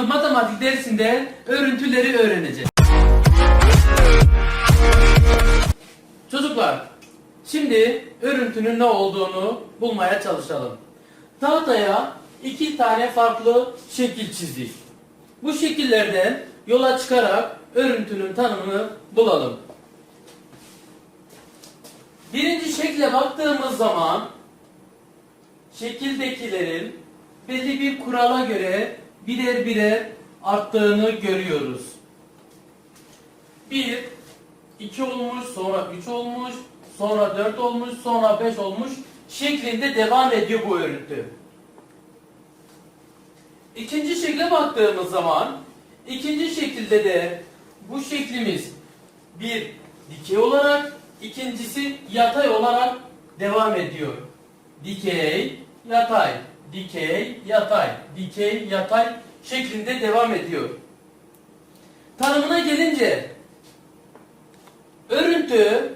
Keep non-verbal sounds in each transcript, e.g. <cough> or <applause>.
sınıf matematik dersinde örüntüleri öğreneceğiz. Çocuklar, şimdi örüntünün ne olduğunu bulmaya çalışalım. Tahtaya iki tane farklı şekil çizdik. Bu şekillerden yola çıkarak örüntünün tanımını bulalım. Birinci şekle baktığımız zaman şekildekilerin belli bir kurala göre birer birer arttığını görüyoruz. 1, 2 olmuş, sonra 3 olmuş, sonra 4 olmuş, sonra 5 olmuş şeklinde devam ediyor bu örüntü. İkinci şekle baktığımız zaman ikinci şekilde de bu şeklimiz bir dikey olarak ikincisi yatay olarak devam ediyor. Dikey, yatay, dikey, yatay, dikey, yatay şeklinde devam ediyor. Tanımına gelince örüntü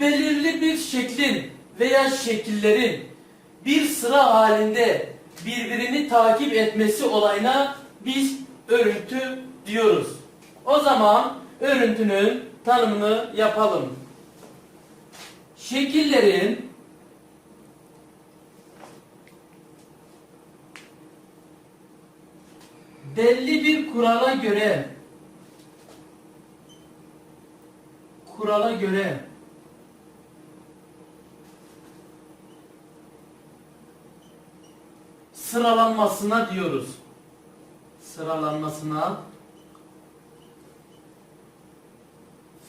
belirli bir şeklin veya şekillerin bir sıra halinde birbirini takip etmesi olayına biz örüntü diyoruz. O zaman örüntünün tanımını yapalım. Şekillerin belli bir kurala göre kurala göre sıralanmasına diyoruz. Sıralanmasına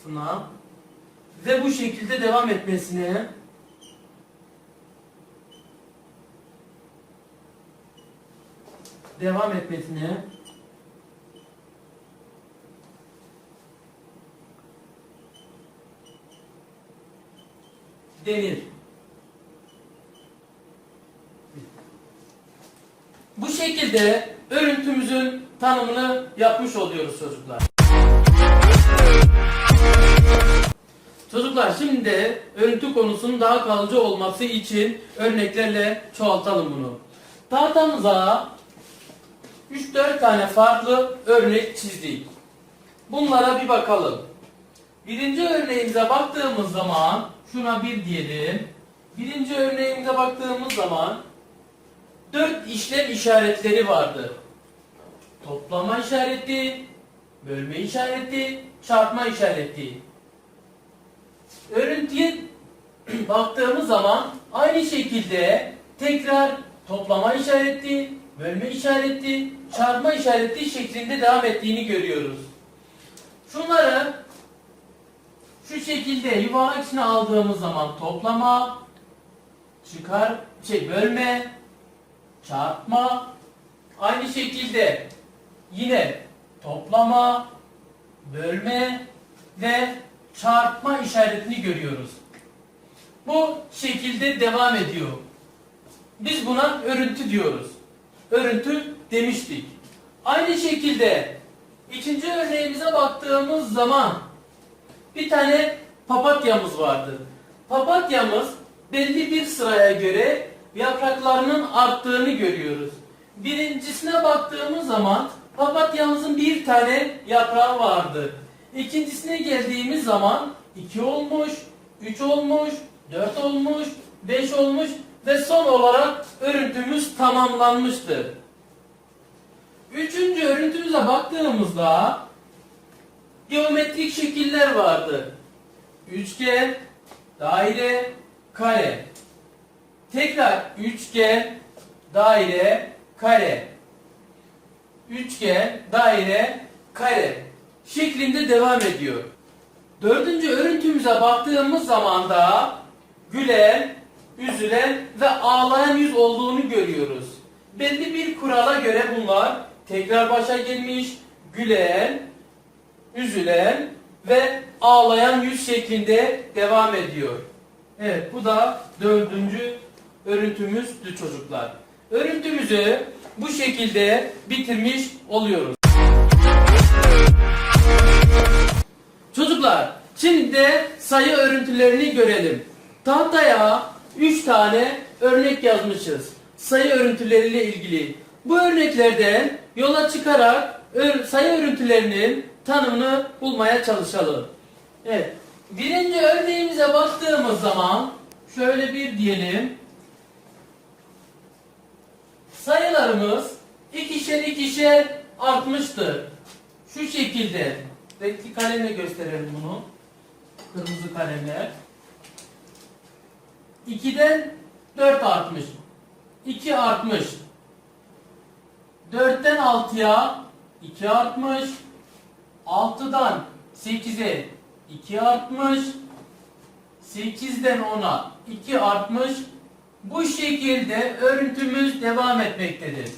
sınav ve bu şekilde devam etmesine devam etmesine denir. Bu şekilde örüntümüzün tanımını yapmış oluyoruz çocuklar. Çocuklar şimdi de örüntü konusunun daha kalıcı olması için örneklerle çoğaltalım bunu. Tahtamıza 3-4 tane farklı örnek çizdik. Bunlara bir bakalım. Birinci örneğimize baktığımız zaman şuna bir diyelim. Birinci örneğimize baktığımız zaman dört işlem işaretleri vardı. Toplama işareti, bölme işareti, çarpma işareti. Örüntüye <clears throat> baktığımız zaman aynı şekilde tekrar toplama işareti, bölme işareti, çarpma işareti şeklinde devam ettiğini görüyoruz. Şunları şu şekilde yuvarlak içine aldığımız zaman toplama, çıkar, şey bölme, çarpma, aynı şekilde yine toplama, bölme ve çarpma işaretini görüyoruz. Bu şekilde devam ediyor. Biz buna örüntü diyoruz. Örüntü demiştik. Aynı şekilde ikinci örneğimize baktığımız zaman bir tane papatyamız vardı. Papatyamız belli bir sıraya göre yapraklarının arttığını görüyoruz. Birincisine baktığımız zaman papatyamızın bir tane yaprağı vardı. İkincisine geldiğimiz zaman 2 olmuş, 3 olmuş, 4 olmuş, 5 olmuş ve son olarak örüntümüz tamamlanmıştır. Üçüncü örüntümüze baktığımızda geometrik şekiller vardı. Üçgen, daire, kare. Tekrar üçgen, daire, kare. Üçgen, daire, kare şeklinde devam ediyor. Dördüncü örüntümüze baktığımız zaman da gülen, üzülen ve ağlayan yüz olduğunu görüyoruz. Belli bir kurala göre bunlar tekrar başa gelmiş, gülen, üzülen ve ağlayan yüz şeklinde devam ediyor. Evet bu da dördüncü örüntümüzdü çocuklar. Örüntümüzü bu şekilde bitirmiş oluyoruz. Çocuklar şimdi de sayı örüntülerini görelim. Tahtaya 3 tane örnek yazmışız. sayı örüntüleriyle ilgili. Bu örneklerden yola çıkarak sayı örüntülerinin tanımını bulmaya çalışalım. Evet. Birinci örneğimize baktığımız zaman şöyle bir diyelim. Sayılarımız ikişer ikişer artmıştır. Şu şekilde. Renkli kalemle gösterelim bunu. Kırmızı kalemle. 2'den 4 artmış. 2 artmış. 4'ten 6'ya 2 artmış. 6'dan 8'e 2 artmış. 8'den 10'a 2 artmış. Bu şekilde örüntümüz devam etmektedir.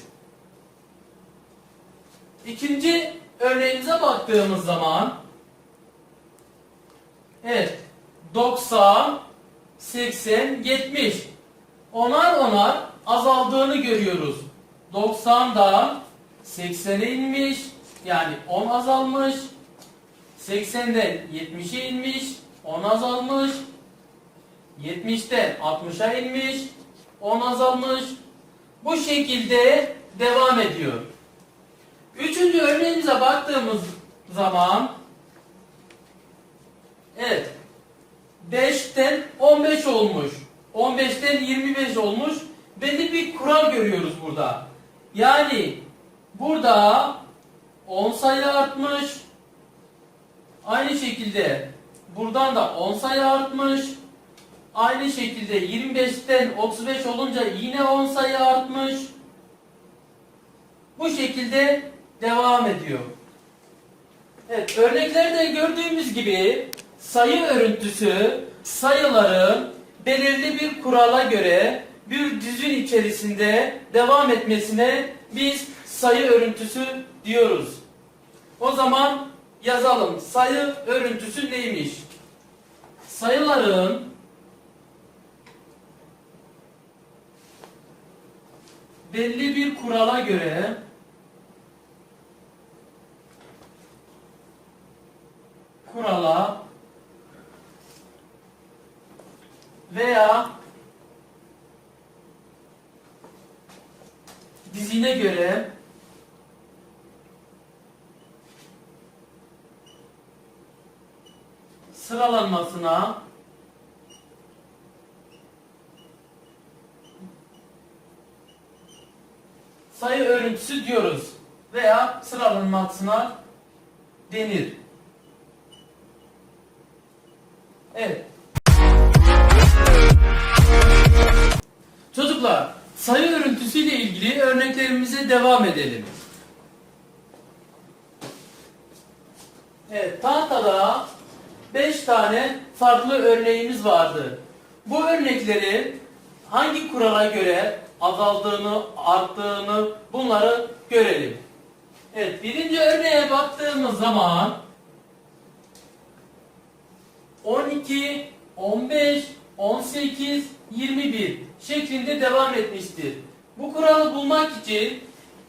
İkinci örneğimize baktığımız zaman evet 90 80 70 onar onar azaldığını görüyoruz. 90'dan 80'e inmiş yani 10 azalmış. 80'den 70'e inmiş 10 azalmış. 70'ten 60'a inmiş 10 azalmış. Bu şekilde devam ediyor. Üçüncü örneğimize baktığımız zaman evet 5'ten 15 olmuş. 15'ten 25 olmuş. Belli bir kural görüyoruz burada. Yani burada 10 sayı artmış. Aynı şekilde buradan da 10 sayı artmış. Aynı şekilde 25'ten 35 olunca yine 10 sayı artmış. Bu şekilde devam ediyor. Evet, örneklerde gördüğümüz gibi sayı örüntüsü sayıların belirli bir kurala göre bir düzün içerisinde devam etmesine biz sayı örüntüsü diyoruz. O zaman yazalım. Sayı örüntüsü neymiş? Sayıların belli bir kurala göre kurala veya dizine göre sıralanmasına sayı örüntüsü diyoruz veya sıralanmasına denir. Evet. Çocuklar, sayı örüntüsüyle ilgili örneklerimize devam edelim. Evet, tahtada 5 tane farklı örneğimiz vardı. Bu örnekleri hangi kurala göre azaldığını, arttığını bunları görelim. Evet, birinci örneğe baktığımız zaman 12, 15, 18, 21 şeklinde devam etmiştir. Bu kuralı bulmak için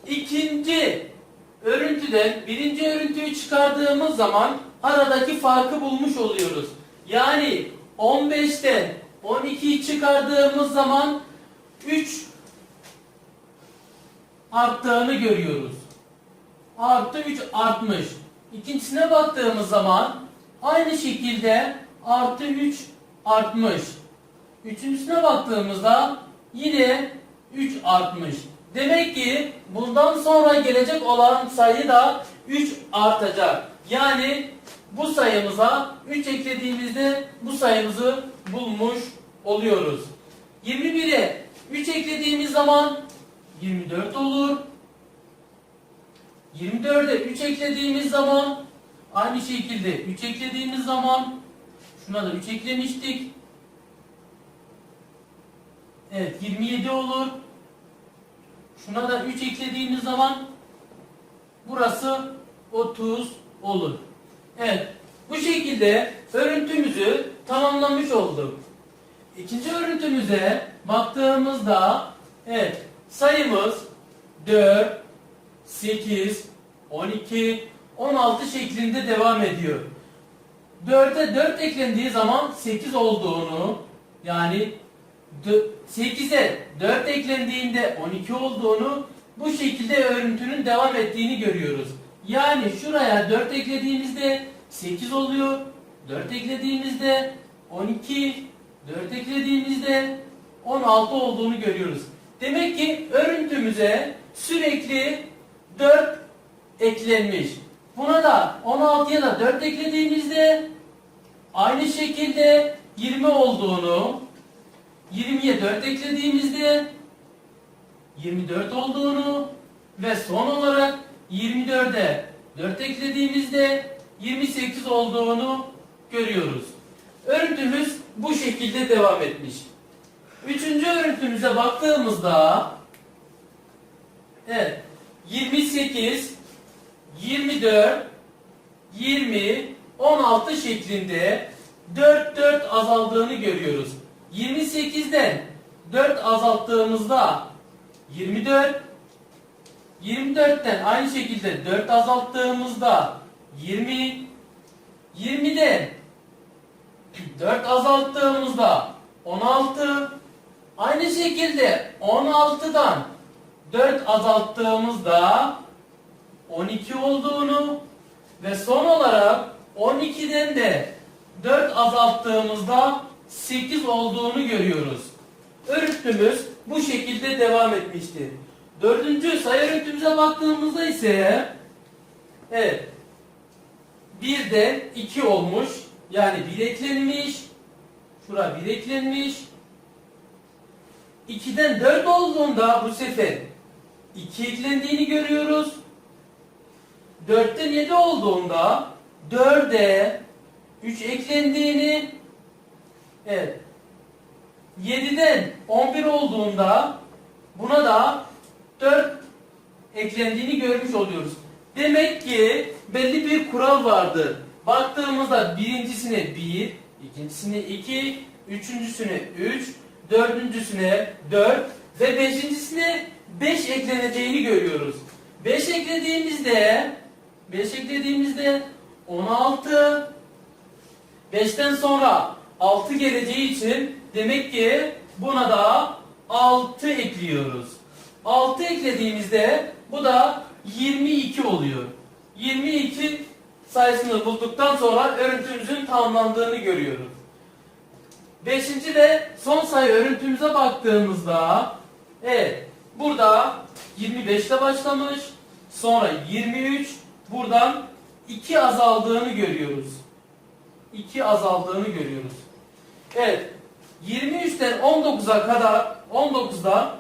ikinci örüntüden birinci örüntüyü çıkardığımız zaman aradaki farkı bulmuş oluyoruz. Yani 15'ten 12'yi çıkardığımız zaman 3 arttığını görüyoruz. Artı 3 artmış. İkincisine baktığımız zaman aynı şekilde artı 3 artmış. Üçüncüsüne baktığımızda yine 3 artmış. Demek ki bundan sonra gelecek olan sayı da 3 artacak. Yani bu sayımıza 3 eklediğimizde bu sayımızı bulmuş oluyoruz. 21'e 3 eklediğimiz zaman 24 olur. 24'e 3 eklediğimiz zaman aynı şekilde 3 eklediğimiz zaman şuna da 3 eklemiştik. Evet 27 olur. Şuna da 3 eklediğimiz zaman burası 30 olur. Evet bu şekilde örüntümüzü tamamlamış olduk. İkinci örüntümüze baktığımızda evet sayımız 4, 8, 12, 16 şeklinde devam ediyor. 4'e 4 eklendiği zaman 8 olduğunu yani 8'e 4 eklendiğinde 12 olduğunu bu şekilde örüntünün devam ettiğini görüyoruz. Yani şuraya 4 eklediğimizde 8 oluyor. 4 eklediğimizde 12, 4 eklediğimizde 16 olduğunu görüyoruz. Demek ki örüntümüze sürekli 4 eklenmiş. Buna da 16'ya da 4 eklediğimizde aynı şekilde 20 olduğunu 20'ye 4 eklediğimizde 24 olduğunu ve son olarak 24'e 4 eklediğimizde 28 olduğunu görüyoruz. Örüntümüz bu şekilde devam etmiş. Üçüncü örüntümüze baktığımızda evet 28 24 20 16 şeklinde 4 4 azaldığını görüyoruz. 28'den 4 azalttığımızda 24 24'ten aynı şekilde 4 azalttığımızda 20 20'den 4 azalttığımızda 16 aynı şekilde 16'dan 4 azalttığımızda 12 olduğunu ve son olarak 12'den de 4 azalttığımızda 8 olduğunu görüyoruz. Örüntümüz bu şekilde devam etmiştir. Dördüncü sayı örüntümüze baktığımızda ise evet 1'den 2 olmuş. Yani 1 eklenmiş. Şura 1 eklenmiş. 2'den 4 olduğunda bu sefer 2 eklendiğini görüyoruz. 4'ten 7 olduğunda 4'e 3 eklendiğini evet 7'den 11 olduğunda buna da 4 eklendiğini görmüş oluyoruz. Demek ki belli bir kural vardır. Baktığımızda birincisine 1, ikincisine 2, üçüncüsüne 3, dördüncüsüne 4 ve beşincisine 5 ekleneceğini görüyoruz. 5 eklediğimizde 5 eklediğimizde 16 5'ten sonra 6 geleceği için demek ki buna da 6 ekliyoruz. 6 eklediğimizde bu da 22 oluyor. 22 sayısını bulduktan sonra örüntümüzün tamamlandığını görüyoruz. Beşinci de son sayı örüntümüze baktığımızda evet burada 25 ile başlamış sonra 23 buradan 2 azaldığını görüyoruz. 2 azaldığını görüyoruz. Evet 23'ten 19'a kadar 19'da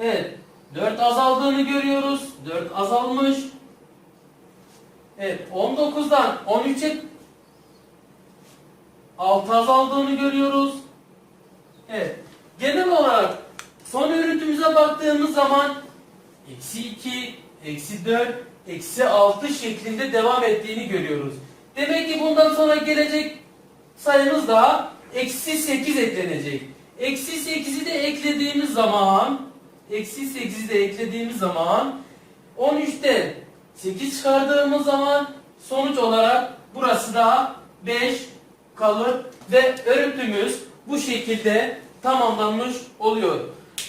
evet 4 azaldığını görüyoruz. 4 azalmış. Evet 19'dan 13'e 6 azaldığını görüyoruz. Evet. Genel olarak son örüntümüze baktığımız zaman eksi 2, eksi 4, eksi 6 şeklinde devam ettiğini görüyoruz. Demek ki bundan sonra gelecek sayımız da eksi 8 eklenecek. Eksi 8'i de eklediğimiz zaman eksi 8'i de eklediğimiz zaman 13'te 8 çıkardığımız zaman sonuç olarak burası da 5 kalır ve örüntümüz bu şekilde tamamlanmış oluyor.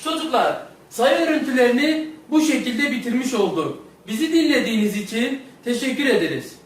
Çocuklar sayı örüntülerini bu şekilde bitirmiş olduk. Bizi dinlediğiniz için teşekkür ederiz.